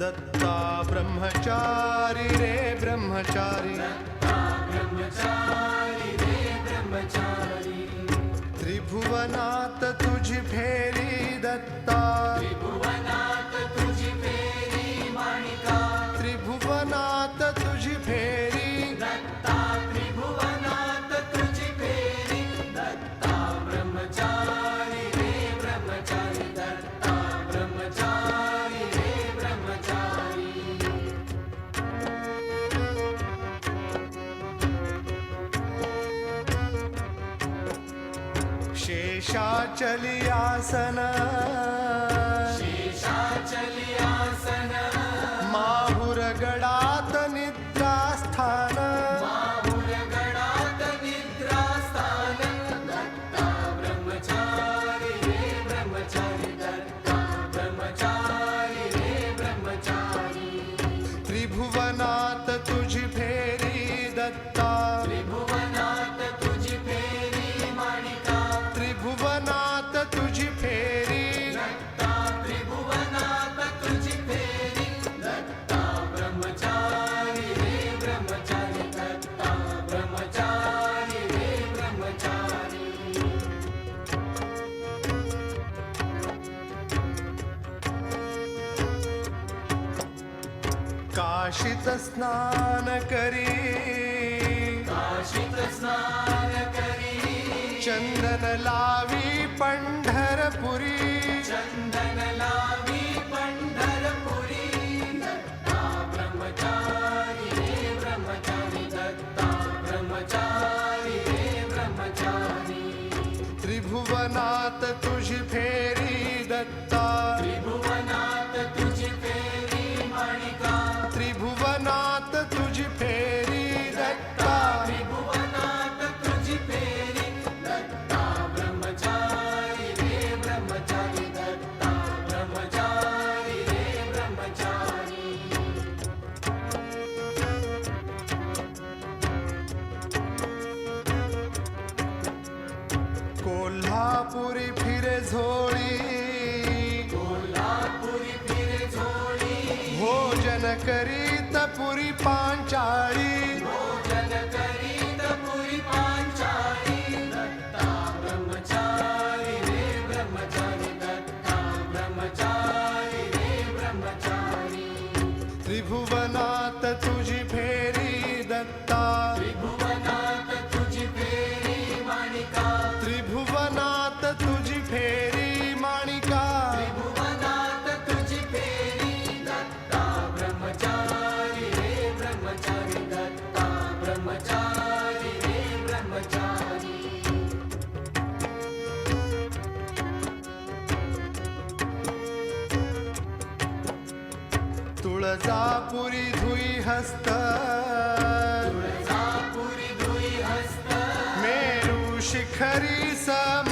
दत्ता ब्रह्मचारी रे ब्रह्मचारी। त्रिभुवनात तुझ फेरी दत्ता। शेषाचली आसन. शेषाचली काशीत स्नान करी। चंदन लावी पंढरपुरी। चंदन लावी पंढरपुरी। दत्ता ब्रह्मचारी रे ब्रह्मचारी दत्ता ब्रह्मचारी रे ब्रह्मचारी। त्रिभुवनात तुझी फेरी दत्ता कोल्हापुरी फिरे झोळी. कोल्हापुरी फिरे झोळी. भोजन करीत पुरी पांचाळी तुळजापुरी धुई हस्त तुळजापुरी धुई हस्त मेरू शिखरी सम.